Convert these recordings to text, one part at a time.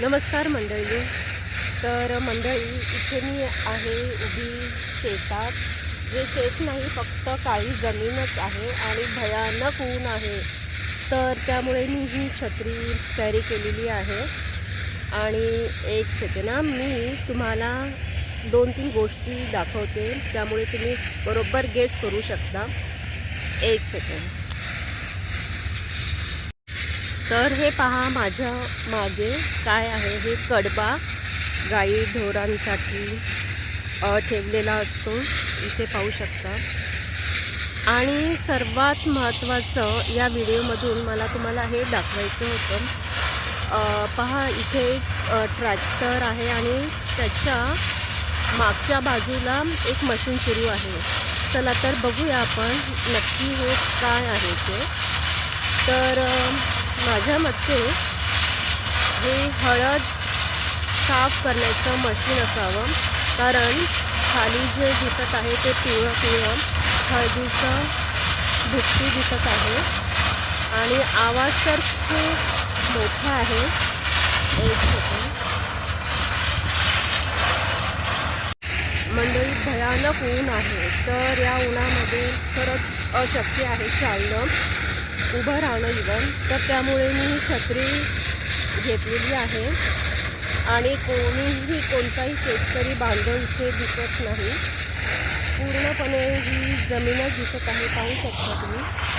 नमस्कार मंडळी. तर मंडळी इथे मी आहे उभी शेतात. जे शेत नाही फक्त काळी जमीनच आहे आणि भयानक ऊन आहे. तर त्यामुळे मी ही छत्री कॅरी केलेली आहे. आणि एक सेकंड ना मी तुम्हाला दोन तीन गोष्टी दाखवते. त्यामुळे तुम्ही बरोबर गेस करू शकता. एक सेकंड तर हे पहा माझ्या मागे काय आहे. हे कडबा गाई ढोरांसाठी ठेवलेला असतो. इथे पाहू शकता. आणि सर्वात महत्त्वाचं या व्हिडिओमधून मला तुम्हाला हे दाखवायचं होतं. पहा इथे एक ट्रॅक्टर आहे आणि त्याच्या मागच्या बाजूला एक मशीन सुरू आहे. चला तर बघूया आपण नक्की हे काय आहे ते. तर माझ्या मते हे हळद साफ करण्याचं मशीन असावं. कारण खाली जे दिसत आहे ते पिवळं पिवळं हळदीचं भुकटी दिसत आहे. आणि आवाज तर खूप मोठा आहे. एक मंडळी भयानक ऊन आहे. तर या उन्हामध्ये खरंच अशक्य आहे चालणं. उभं राहणं इवन तर त्यामुळे मी छत्री घेतलेली आहे. आणि कोणीही कोणताही शेतकरी बांधव इथे दिसत नाही. पूर्णपणे ही जमीनच दिसत आहे पाहू शकता तुम्ही.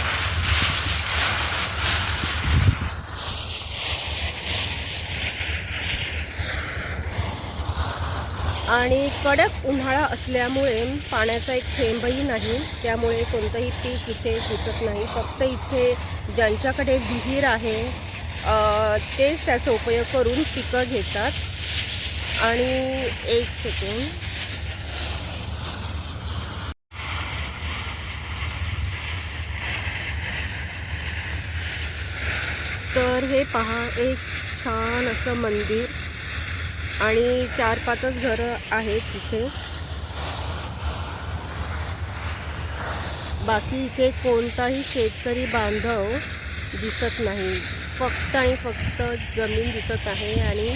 आणि कडक उन्हाळा असल्यामुळे पाण्याचा एक थेंबही नाही. त्यामुळे कोणतंही पीक इथे सुचत नाही. फक्त इथे ज्यांच्याकडे विहीर आहे तेच त्याचा उपयोग करून पिकं घेतात. आणि एक सेकंड तर हे पहा एक छान असं मंदिर. आणि चार पाचच घरं आहेत तिथे. बाकी इथे कोणताही शेतकरी बांधव दिसत नाही. फक्त आणि फक्त जमीन दिसत आहे आणि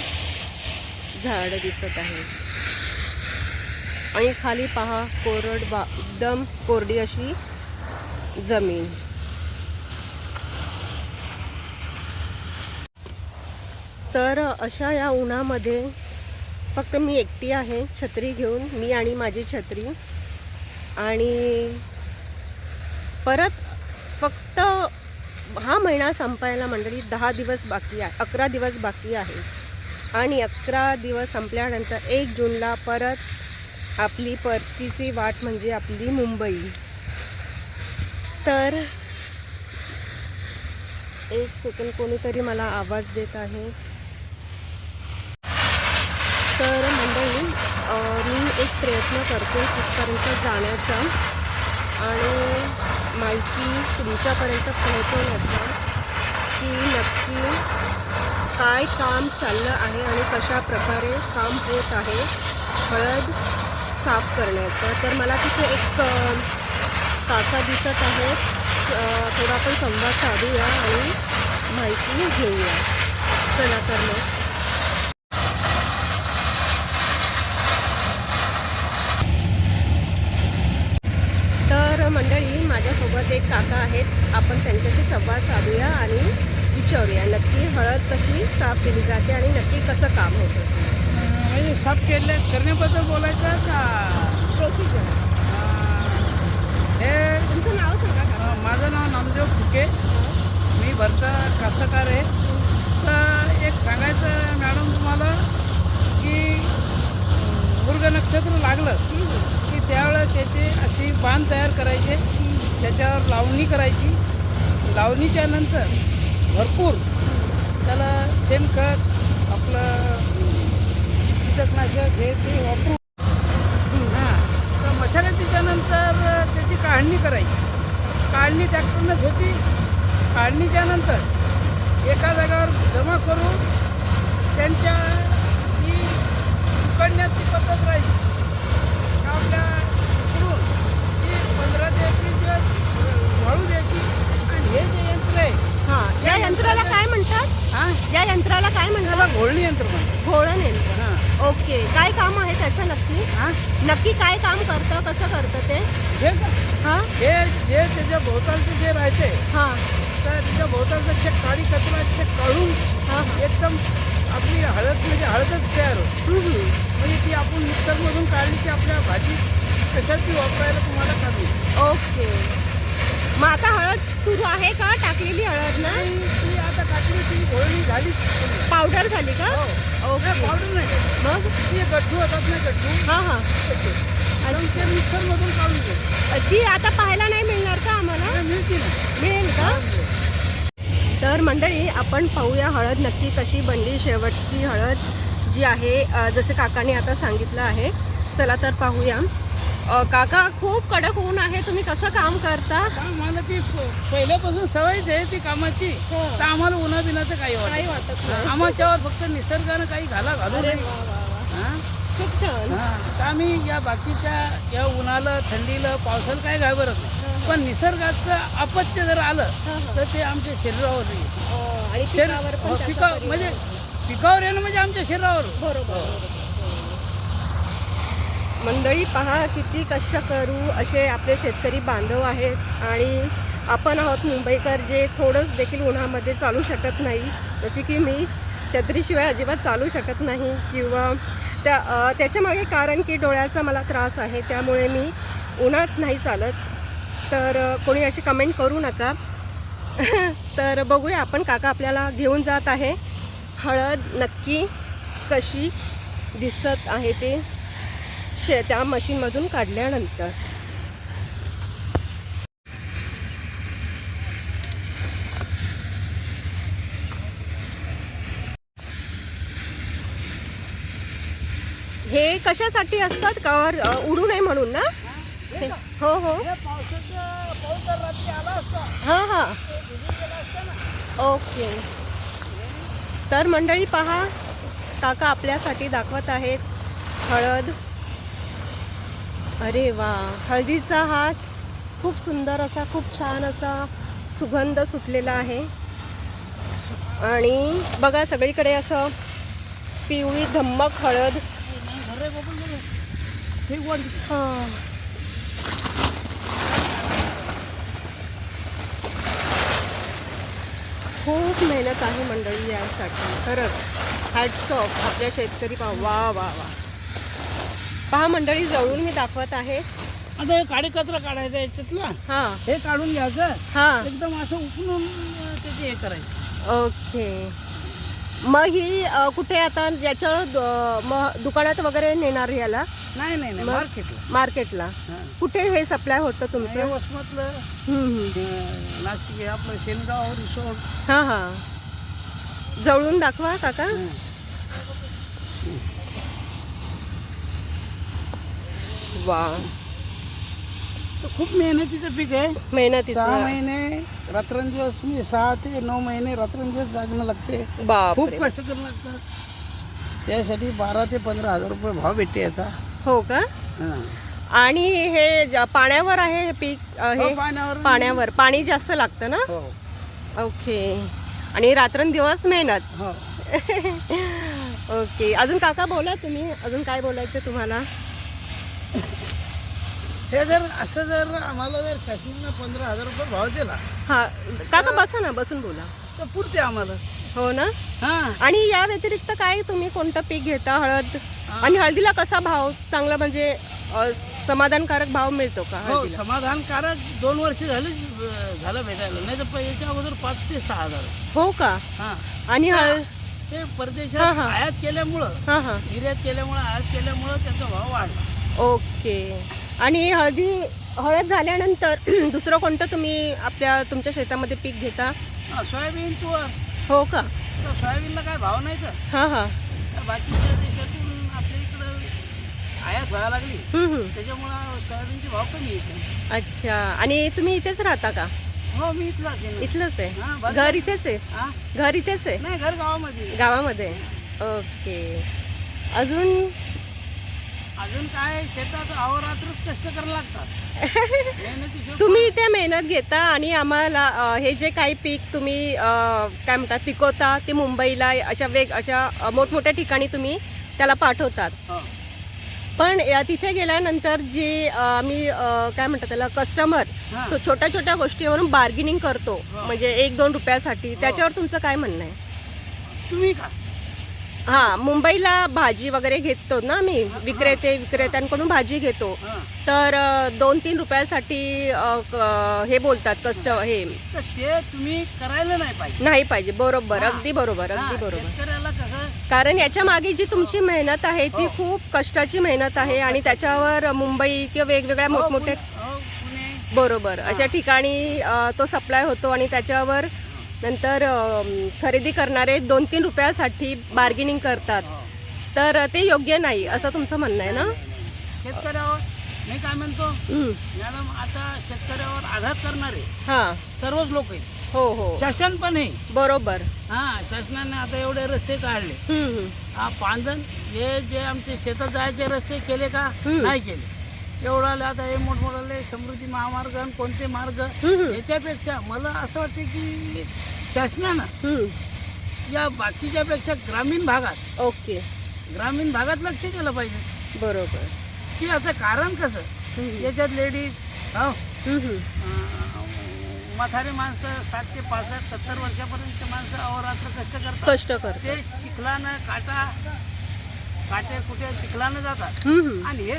झाड दिसत आहे. आणि खाली पहा कोरड बा एकदम कोरडी अशी जमीन. तर अशा या उन्हामध्ये फक्त मी एकटी आहे छत्री घेऊन मी आणि माझी छत्री. आणि परत फक्त हा महिना संपायला मंडळी दहा दिवस बाकी आहे अकरा दिवस बाकी आहे. आणि अकरा दिवस संपल्यानंतर एक जूनला परत आपली परतीची वाट म्हणजे आपली मुंबई. तर एक सेकंड कोणीतरी मला आवाज देत आहे. तर मंडळी मी एक प्रयत्न करते तिथपर्यंत जाण्याचा आणि माहिती तुमच्यापर्यंत पोहोचवण्याचा की नक्की काय काम चाललं आहे आणि कशा प्रकारे काम होत आहे हळद साफ करण्याचं. तर मला तिथे एक काका दिसत आहे थोडा आपण संवाद साधूया आणि माहिती घेऊया. चला तर मग तर मंडळी माझ्यासोबत एक काका आहेत आपण त्यांच्याशी संवाद साधूया आणि विचारूया नक्की हळद कशी साफ केली जाते आणि नक्की कसं काम होतं. म्हणजे साफ केले करण्याबद्दल बोलायचं का? प्रोसिजर हे. तुमचं नाव सांगा का? माझं नाव नामदेव फुके. मी भरता कास्तकार आहे. तर एक सांगायचं मॅडम तुम्हाला की मृग नक्षत्र लागलं की त्यावेळेस त्याची अशी बांध तयार करायचे. त्याच्यावर लावणी करायची. लावणीच्या नंतर भरपूर त्याला शेणखत आपलं कीटकनाशक हे ते वापरून हां. तर मशागतीच्या नंतर त्याची काढणी करायची. काढणी ट्रॅक्टरनंच होती काढणीच्या नंतर एका जागावर जमा करून त्यांच्या ही उकडण्याची पद्धत राहील. का आपल्या इकडून ती पंधरा ते एकवीस दिवस वाळू द्यायची आणि हे जे यंत्र आहे हां या यंत्राला काय त्याला फोडणी यंत्र म्हणतात घोळण यंत्र हां. ओके. काय काम आहे त्याचं नक्की? हां? नक्की काय काम करतं? कसं करतं ते? हे का हां? हे जे त्याच्या भोवतालचं जे राहते हां. तर त्याच्या भोवतालचं चेक काळी कचरा चेक काढून हां हां. एकदम आपली हळद म्हणजे हळदच तयार होते. हम्म, हम्म. म्हणजे ती आपण मिक्सरमधून काढली की आपल्या भाजीत कशाची वापरायला तुम्हाला काढली ओके. मग आता हळद सुरू आहे का? टाकलेली हळद ना? ती आता टाकली ती घोळणी झाली. पावडर झाली का? ओके. पावडर नाही मग? ती गठ्ठू होतात ना गठ्ठू हां हां. आणि ते मिक्सरमधून काढून घे. ती आता पाहायला नाही मिळणार का आम्हाला? ते मिळते ना मिळेल का? तर मंडळी आपण पाहूया हळद नक्की कशी बनली. शेवटची हळद जी आहे जसे काकाने आता सांगितलं आहे. चला तर पाहूया. काका खूप कडक ऊन आहे तुम्ही कसं काम करता मला ती पहिल्यापासून सवयच आहे ती कामाची हो. तर आम्हाला उन्हाबिनाचं काही काही वाटत नाही आम्हाच्यावर फक्त निसर्गानं काही घाला घालू नये हा? खूप छान हा. तर आम्ही या बाकीच्या या उन्हाला थंडीला पावसाला काय घाबरत नाही पण निसर्गाचं अपत्य जर आलं हा, हा. तर ते आमच्या शरीरावर येईल. शरीर- हो, पिका परिणाम म्हणजे. पिकावर येणं म्हणजे आमच्या शरीरावर बरोबर. मंडळी पहा किती कष्ट करू असे आपले शेतकरी बांधव आहेत आणि आपण आहोत मुंबईकर जे थोडंच देखील उन्हामध्ये चालू शकत नाही. जशी की मी छत्रीशिवाय अजिबात चालू शकत नाही किंवा त्या त्याच्यामागे कारण की डोळ्याचा मला त्रास आहे त्यामुळे मी उन्हात नाही चालत. तर कोणी अशी कमेंट करू नका. तर बघूया आपण काका आपल्याला घेऊन जात आहे. हळद नक्की कशी दिसत आहे ते. शे त्या मशीनमधून काढल्यानंतर. हे कशासाठी असतात? का अ, उडू नये म्हणून ना? हे- हो हो हे. ओके. तर मंडळी पहा काका आपल्यासाठी दाखवत आहेत हळद. अरे वा. हळदीचा हा खूप सुंदर असा खूप छान असा सुगंध सुटलेला आहे. आणि बघा सगळीकडे असं पिवळी धम्मक हळद. हां. खूप मेहनत आहे मंडळी यासाठी. खरंच. हॅट्स ऑफ आपल्या शेतकरी पहा वा वा वा. पहा मंडळी जवळून मी दाखवत आहे. आता हे काडी कचरा काढायचा याच्यातला? हां. हे काढून घ्यायचं. हां. एकदम असं उकळून अं, त्याचे हे करायचं. ओके. मग ही अ, कुठे आता याच्यावर द- मग दुकानात वगैरे नेणार याला? नाही नाही नाही. मग? मार्केटला. मार्केटला. हां. कुठे हे सप्लाय होतं हे तुमचं? वसमतलं हम्म, हम्म. अं, नाशिक हे आपलं शेनगाव रिसोर्ट. हां हां. जवळून दाखवा काका. वा. खूप मेहनतीचं पीक आहे. सहा मेहनतीचं महिने रात्रंदिवस म्हणजे सहा ते नऊ महिने रात्रंदिवस जागणं लागते. बाप खूप कष्ट करावं लागतात त्यासाठी बारा ते पंधरा हजार रुपये भाव भेटते याचा. हो का? हां. आणि हे ज- पाण्यावर आहे हे पीक अ, हो, हे पाण्यावर. पाण्यावर. पाणी जास्त लागतं ना? हो. ओके. आणि रात्रंदिवस मेहनत. हो. ओके. अजून काका बोला तुम्ही. अजून काय बोलायचं तुम्हाला? हे जर असं जर आम्हाला जर शासनानं पंधरा हजार रुपये भाव दिला हा काका बसा ना बसून बोला. तर पुरते आम्हाला. हो ना? हां. आणि या व्यतिरिक्त काय तुम्ही कोणतं पीक घेता? हळद? आणि हळदीला कसा भाव चांगला म्हणजे अ, समाधानकारक भाव मिळतो का हो हळदीला? समाधानकारक दोन वर्ष झाले झालं भेटायला. नाही तर याच्या अगोदर पाच ते सहा हजार. हो का? हां. आणि हळ ते हां, परदेशात हां. आयात केल्यामुळं हां हां. निर्यात केल्यामुळं आयात केल्यामुळं त्याचा भाव वाढला. ओके. आणि हळदी हळद झाल्यानंतर दुसरं कोणतं तुम्ही आपल्या तुमच्या शेतामध्ये पीक घेता? हां, सोयाबीन तू हो का? तर सोयाबीनला काय भाव नाही तर हां हां. त्या बाकीच्या देशातून आपल्या इकडं आयात व्हायला लागली. हम्म, हम्म. त्याच्यामुळं सोयाबीनचे भाव कमी येते अच्छा. आणि तुम्ही इथेच राहता का? हो मी इथलाच आहे. ना. इथलंच हां, आहे बरं. घर इथेच आहे? हां? घर इथेच आहे? नाही घर गावामध्ये आहे. गावामध्ये ओके. अजून अजून काय शेतात अहोरात्रच कष्ट करायला लागतात. तुम्ही इथे मेहनत घेता आणि आम्हाला हे जे काही पीक तुम्ही काय म्हणतात पिकवता ते मुंबईला अशा वेग अशा मोठमोठ्या ठिकाणी तुम्ही त्याला पाठवतात. पण तिथे गेल्यानंतर जे आम्ही काय म्हणतात त्याला कस्टमर. तो छोट्या छोट्या गोष्टीवरून बार्गेनिंग करतो. म्हणजे एक दोन रुपयासाठी त्याच्यावर तुमचं काय म्हणणं आहे? तुम्ही का हा मुंबईला भाजी वगैरे घेतो ना आम्ही विक्रेते विक्रेत्यांकडून भाजी घेतो. हा. तर दोन तीन रुपयासाठी हे बोलतात कस्ट हे. ते तुम्ही करायला नाही पाहिजे. नाही पाहिजे बरोबर हा. अगदी बरोबर हा, अगदी बरोबर कारण याच्या मागे जी तुमची मेहनत आहे ती हो. खूप कष्टाची मेहनत आहे आणि त्याच्यावर मुंबई किंवा वेगवेगळ्या हो, मोठमोठ्या हो, बरोबर अशा ठिकाणी तो सप्लाय होतो आणि त्याच्यावर नंतर खरेदी करणारे दोन तीन रुपयासाठी बार्गेनिंग करतात. तर ते योग्य नाही असं तुमचं म्हणणं आहे ना? शेतकऱ्यावर मी काय म्हणतो. मॅडम आता शेतकऱ्यावर आघात करणारे हा. सर्वच लोक आहेत. हो हो. शासन पण आहे. बरोबर. हा शासनाने आता एवढे रस्ते काढले. हा पांजण हे जे आमचे शेतात जायचे रस्ते केले का. नाही केले. एवढाले आता हे मोठमोठाले समृद्धी महामार्ग आणि कोणते मार्ग. याच्यापेक्षा मला असं वाटते की शासनानं. या बाकीच्यापेक्षा ग्रामीण भागात ओके. ग्रामीण भागात लक्ष दिलं पाहिजे. बरोबर. की याचं कारण कसं. याच्यात लेडीज हो. म्हातारे माणसं साठ ते पासष्ट सत्तर वर्षापर्यंत माणसं अहोरात्र कष्ट करतात. कष्ट करतो ते चिखलानं काटा काटे कुठे चिखलानं जातात. आणि हे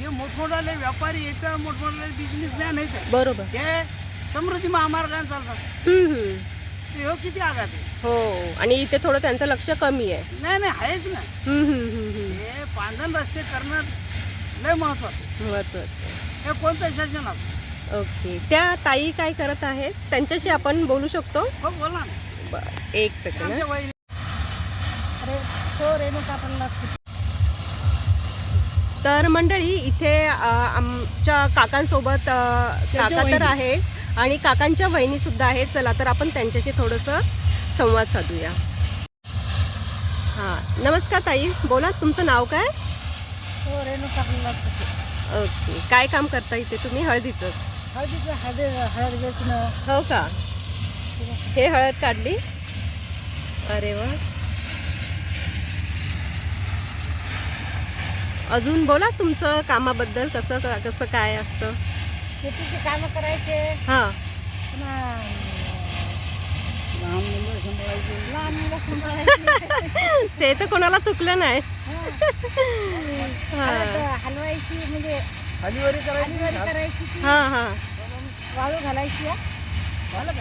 जे मोठमोठाले व्यापारी येतं मोठमोठाले बिझनेसमॅन आहेत बरोबर. ते समृद्धी महामार्गाने चालतात. हम्म, हम्म. ते हो किती आघात आहे? हो आणि इथे थोडं त्यांचं लक्ष कमी आहे. नाही नाही आहेच ना. हम्म, हम्म, हम्म, हम्म. हे पांधन रस्ते करणं लय महत्वाचं महत्वाचं हे कोणतं शासन असतं ओके. त्या ताई काय करत आहेत? त्यांच्याशी आपण बोलू शकतो? हो बोला ना. बरं एक सेकंड आमच्या हं. वहिनी अरे तो रेणुका पण तर मंडळी इथे आमच्या काकांसोबत काका तर. आहेत आणि काकांच्या वहिनी सुद्धा आहेत. चला तर आपण त्यांच्याशी थोडंसं संवाद साधूया. हां नमस्कार ताई. बोला तुमचं नाव काय? पण ओके. काय काम करता इथे तुम्ही? हळदीचं. हो का? हे हळद काढली? अरे वा. अजून बोला तुमचं कामाबद्दल कसं कसं काय असतं? शेतीची कामं करायचे. हां. पुन्हा लहान मुलं सांभाळायचे. लहान मुलं सांभाळायची. ते तर कोणाला चुकलं नाही. हां. हलवायची म्हणजे हलीवरी करायची हलीवरी करायची ती. हां हां. वाळू घालायची झालं.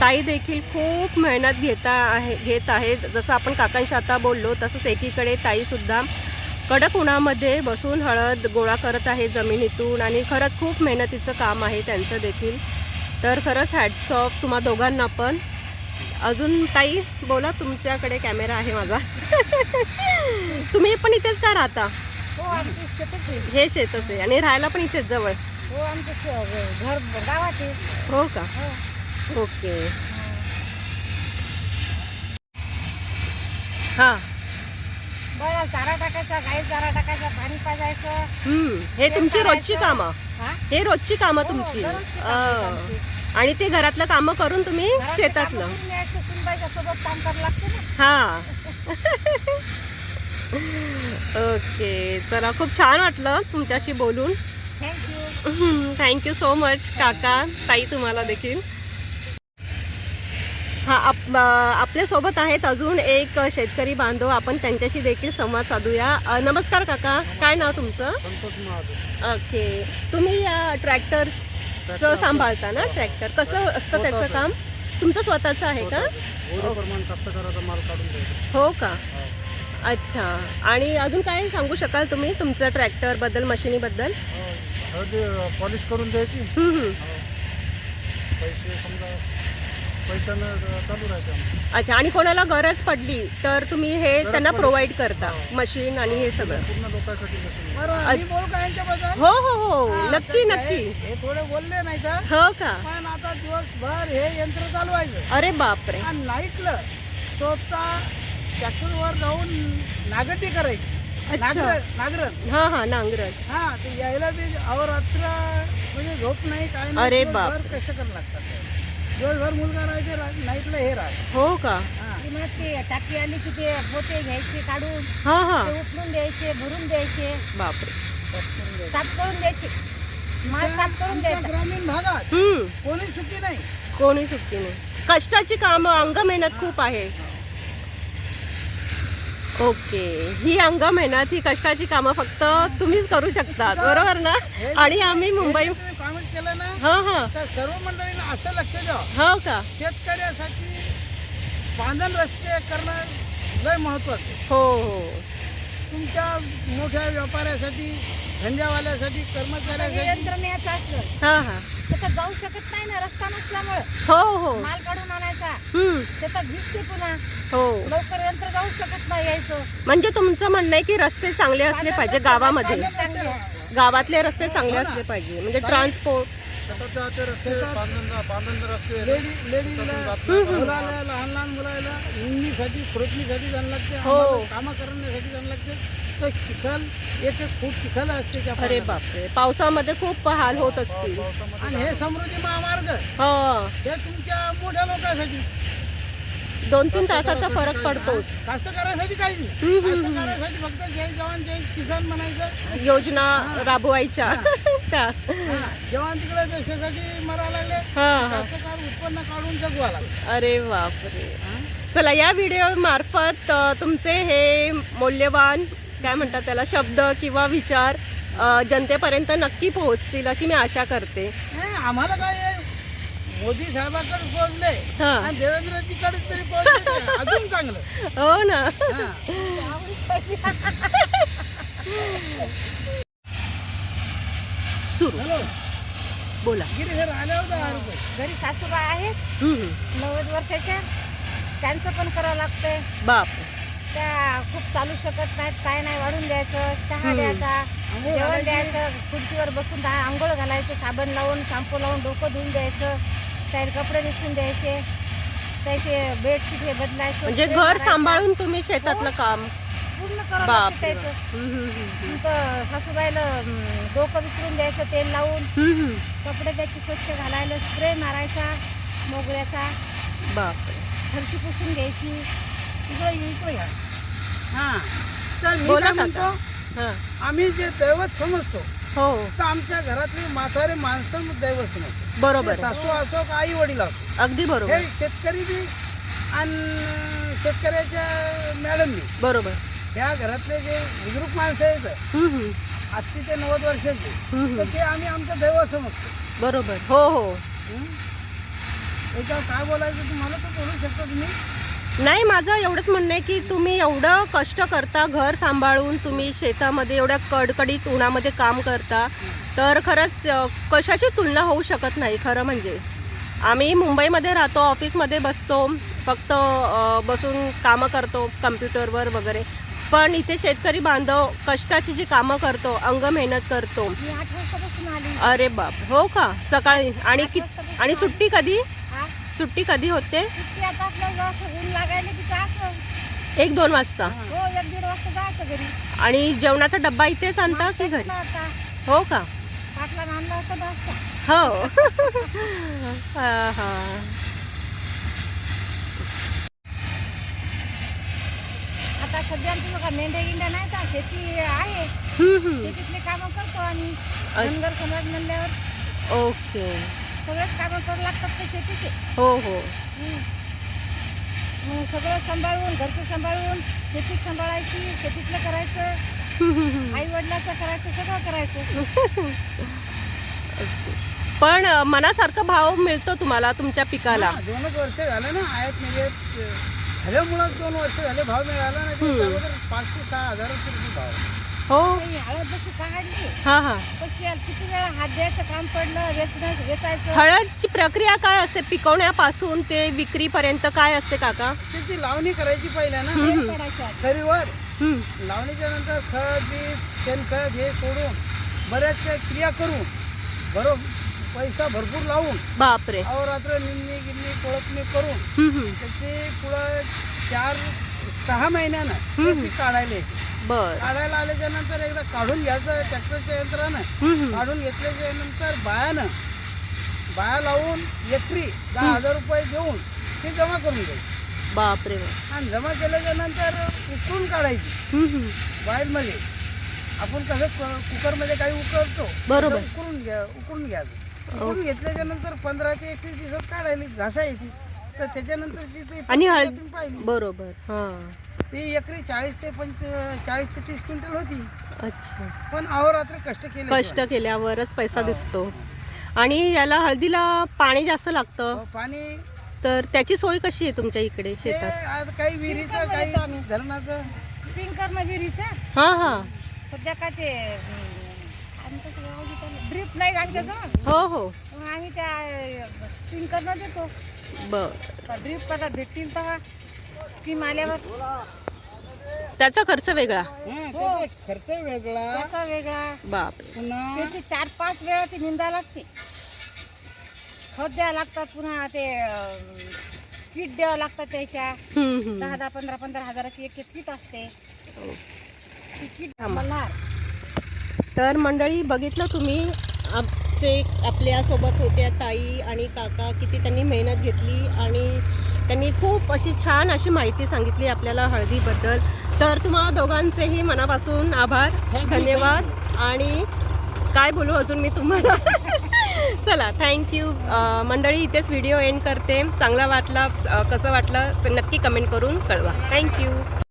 ताई देखील खूप मेहनत घेता आहे घेत आहे जसं आपण काकांशी आता बोललो तसंच एकीकडे ताई सुद्धा कडक उन्हामध्ये बसून हळद गोळा करत आहे जमिनीतून आणि खरंच खूप मेहनतीचं काम आहे त्यांचं देखील. तर खरंच हॅट्स ऑफ तुम्हा दोघांना पण. अजून ताई बोला तुमच्याकडे कॅमेरा आहे माझा. तुम्ही पण इथेच का राहता? हो आमची शेतच आहे. हे शेतच आहे आणि राहायला पण इथेच जवळ. हो आमचं श- घर गावात आहे. हो का? हो. ओके. हां. बरं चारा टाकायचा गाई चारा टाकायचा पाणी पाजायचं. हम्म, हे तुमची रोजची कामं. हा? हे रोजची कामं हो, तुमची. दररोजची कामं अं, आमची. आणि ते घरातलं कामं करून तुम्ही घरातले शेतातलं. कामं करून यायचं, सुनबाईच्या सोबत काम करावं लागतं ना. हा. ओके. चला खूप छान वाटलं तुमच्याशी बोलून. थँक्यू. थँक्यू सो मच काका. ताई तुम्हाला देखील. हा आप आपल्यासोबत आहेत अजून एक शेतकरी बांधव. आपण त्यांच्याशी देखील संवाद साधूया. नमस्कार काका. काय नाव तुमचं? ओके. तुम्ही या ट्रॅक्टरचं सांभाळता ना? ट्रॅक्टर. कसं असतं त्याचं काम? तुमचं स्वतःचं आहे का? हो का? अच्छा. आणि अजून काय सांगू शकाल तुम्ही तुमचं ट्रॅक्टरबद्दल मशिनीबद्दल? हळदी पॉलिश करून द्यायची. हम्म. पैसे समजा पैशानं चालू राहायचं आमचं. अच्छा आणि कोणाला गरज पडली तर तुम्ही हे त्यांना प्रोव्हाइड करता मशीन आणि हे सगळं. पूर्ण लोकांसाठी मशीन बरं मी बोलू का यांच्याबद्दल हो हो हो नक्की नक्की. हे थोडे बोलले नाही तर हो का? पण आता दिवसभर हे यंत्र चालवायचं. अरे बापरे. आणि नाईटला स्वतः ट्रॅक्टरवर जाऊन नागटी करायची. अच्छा. नांगर नांगरण हा हा नांगरट हा ते यायला बी अवरात्र म्हणजे झोप नाही काय अरे दिवसभर बाप. कष्ट करायला लागतात. दिवसभर मुलगा राहायचे नाईटला हे राहत हो का? हा. ते टाकी आली की ते पोते घ्यायचे काढून हा हा. ते उचलून द्यायचे भरून द्यायचे. बापरे. साफ करून द्यायचे. माल साफ करून आमच्या द्यायचा. ग्रामीण भागात हम्म. कोणी सुट्टी नाही. कोणी सुट्टी नाही. कष्टाची कामं अंग मेहनत खूप आहे. ओके. ही अंग मेहनत ही कष्टाची कामं फक्त तुम्हीच करू शकतात बरोबर ना? आणि आम्ही मुंबई कॉमेंट केलं ना हा हा. तर सर्व मंडळींना असं लक्ष द्यावं हो का? शेतकऱ्यासाठी बांधण रस्ते करणं लय महत्वाचं. हो हो. तुमच्या मोठ्या व्यापाऱ्यासाठी धंद्यावाल्यासाठी हे कर्मचाऱ्यासाठी यंत्रणेचं असलं हा हा. त्याच्यात जाऊ शकत नाही ना रस्ता नसल्यामुळं. हो हो. माल काढून आणायचा. हम्म. त्याच्यात भिजते पुन्हा. हो. लवकर यंत्र जाऊ शकत नाही यायचं. म्हणजे तुमचं म्हणणं आहे की रस्ते चांगले असले पाहिजे गावामध्ये. चांगले. गावातले रस्ते चांगले असले पाहिजे म्हणजे ट्रान्सपोर्ट लेडी लेडीजला मुलाला लहान लहान मुलाला निंदीसाठी खुरपणीसाठी जाणं लागते. हो. आम्हाला कामं करण्यासाठी जाणं लागते. चिखल एक एक फूट चिखल असते त्या अरे पाण्यात. बापरे पावसामध्ये खूप हाल होत असतील. आणि हे समृद्धी महामार्ग. हो. हे तुमच्या मोठ्या लोकांसाठी. दोन तीन तासाचा फरक पडतोच कास्तकारासाठी काही नाही. हम्म, हम्म, हम्म. कास्तकारासाठी फक्त जय जवान जय किसान म्हणायचं. योजना राबवायच्या. त्या. हा, जवान तिकडे देशासाठी मरायला लागले. हा हा. कास्तकार उत्पन्न काढून जगवा लागले. अरे बापरे. चला या व्हिडिओ मार्फत अ, तुमचे हे मौल्यवान काय म्हणतात त्याला शब्द किंवा विचार जनतेपर्यंत नक्की पोहोचतील अशी मी आशा करते. नाही आम्हाला काय आहे, मोदी साहेबाकडे पोहोचले हा. आणि देवेंद्रजीकडे तरी पोहोचले. अजून चांगलं. हो ना. हा. सुरू. हॅलो. बोला. दहा रुपये. घरी सासूबाई आहेत. हम्म. नव्वद वर्षाच्या. त्यांचं पण करावं लागतंय. बाप त्या खूप चालू शकत नाहीत काय नाही वाढून द्यायचं चहा द्यायचा जेवण. द्यायचं खुर्चीवर बसून दहा आंघोळ घालायचं साबण लावून शॅम्पू लावून डोकं धुवून द्यायचं त्याला कपडे निसून द्यायचे त्याचे बेडशीट हे बदलायचं म्हणजे घर. सांभाळून तुम्ही शेतातलं काम पूर्ण करावं बाप त्याचं. नंतर सासूबाईला डोकं विसरून द्यायचं तेल लावून. कपडे त्याचे स्वच्छ घालायला स्प्रे मारायचा मोगऱ्याचा बापरे फरशी पुसून घ्यायची इकडे ये, इकडे या. हा. तर मी बोला काय काका. म्हणतो? हा. आम्ही जे दैवत समजतो हो. तर आमच्या घरातली म्हातारे माणसं दैवत समजतो बरोबर. सासू असो का आई वडील असो. अगदी हे बरोबर शेतकरी बी आणि शेतकऱ्याच्या मॅडम बी. बरोबर. ह्या घरातले जे बुजुर्ग माणसं आहेत हम्म, हम्म. अस्सी ते नव्वद वर्षाचे हम्म, तर हम्म. ते आम्ही आमचं दैव समजतो. बरोबर. हो हो. हं? याच्यावर काय बोलायचं तुम्हाला तर बोलू शकता तुम्ही. नाही माझं एवढंच म्हणणं आहे की तुम्ही एवढं कष्ट करता घर सांभाळून तुम्ही शेतामध्ये एवढ्या कडकडीत उन्हामध्ये काम करता तर खरंच कशाची तुलना होऊ शकत नाही खरं म्हणजे. आम्ही मुंबईमध्ये राहतो ऑफिसमध्ये बसतो फक्त बसून कामं करतो कम्प्युटरवर वगैरे. पण इथे शेतकरी बांधव कष्टाची जी कामं करतो अंग मेहनत करतो. अरे बाप हो का? सकाळी आणि कि आणि सुट्टी कधी? सुट्टी कधी होते? सुट्टी आता आपलं जसं ऊन लागायला की जायचं एक दोन वाजता. हो एक दीड वाजता जायचं घरी. आणि जेवणाचा डब्बा इथेच आणता की घरी? होता हो का? आणला होता हो. हा, हा. आता सध्या तुला का मेंढ्या गिंड्या नाही का शेती आहे. हम्म, हम्म. शेतीतले कामं करतो आम्ही धनगर समाज म्हणल्यावर. ओके. सगळेच कामं करू लागतात ते शेतीचे. हो हो. मग सगळं सांभाळून घरचं सांभाळून शेतीत सांभाळायची शेतीतलं करायचं आई वडिलाचं करायचं सगळं करायचं. पण मनासारखा भाव मिळतो तुम्हाला तुमच्या पिकाला? दोनच वर्ष झाले ना आयात निर्यात झाल्यामुळं दोन वर्ष झाले भाव मिळाला नाही. तर अगोदर पाच ते सहा हजाराचे रुपये भाव हो. ही हळद जशी काढली हा हा. कशी आली, किती वेळा हात द्यायचं काम पडलं वेचणं वेचायचं हळदची प्रक्रिया काय असते? पिकवण्यापासून ते विक्रीपर्यंत काय असते काका? त्याची लावणी करायची पहिल्या ना खरीवर हम्म. लावणीच्या नंतर खत बीज शेणखत हे सोडून बऱ्याचशा क्रिया करून बरोबर पैसा भरपूर लावून बापरे. अहोरात्र निंदणी गिन्नी कोळपणी करून हम्म, हम्म. त्याचे पुढं चार सहा महिन्यानं ते पीक काढायला येते. बर. काढायला आल्याच्यानंतर एकदा काढून घ्यायचं ट्रॅक्टरच्या यंत्रानं. काढून घेतल्याच्या नंतर बायानं बाया लावून एकरी दहा हजार रुपये देऊन ते जमा करून घ्यायचे. बापरे बाप. आणि जमा केल्याच्यानंतर उकळून काढायची. हम्म. बाईलमध्ये. आपण कसं क- कुकरमध्ये काही उकळतो बरोबर. तसं उकळून घ्या उकळून घ्यायचं. उकळून घेतल्याच्या नंतर पंधरा ते एकवीस दिवसात काढायला घासायची. तर त्याच्यानंतर ती ते आणि हळद. पाहिली. बरोबर. हा. ती एकरी चाळीस ते पंच चाळीस ते तीस क्विंटल होती. अच्छा. पण अहोरात्र कष्ट केले कष्ट केल्यावरच पैसा दिसतो. आणि याला हळदीला पाणी जास्त लागतं? पाणी तर त्याची सोय कशी आहे तुमच्या इकडे ते शेतात? आज काही विहिरीचं काही धरणाचं. स्प्रिंकर न विहिरीचं? हा हा. सध्या काय ते ड्रिप नाही आमच्याजवळ हो हो. मग आम्ही त्या स्प्रिंकर न देतो. बर. ड्रिप कदा भेटतील तेव्हा? स्कीम आल्यावर. त्याचा खर्च वेगळा. हं, त्याचा खर्च वेगळा. त्याचा वेगळा. बापरे. पुन्हा? शेती चार पाच वेळा ती निंदा लागते. खत द्यावं लागतात पुन्हा ते किट द्यावं लागतात त्याच्या. हम्म, हम्म. दहा दहा पंधरा पंधरा हजाराची एक एक किट असते. ती किट. मल्हार तर मंडळी बघितलं तुम्ही आमचे आपल्यासोबत होत्या ताई आणि काका किती त्यांनी मेहनत घेतली आणि त्यांनी खूप अशी छान अशी माहिती सांगितली आपल्याला हळदीबद्दल. तर तुम्हा दोघांचेही मनापासून आभार धन्यवाद. आणि काय बोलू अजून मी तुम्हाला? चला थँक्यू मंडळी इथेच व्हिडिओ एंड करते. चांगला वाटला कसं वाटलं तर नक्की कमेंट करून कळवा. थँक्यू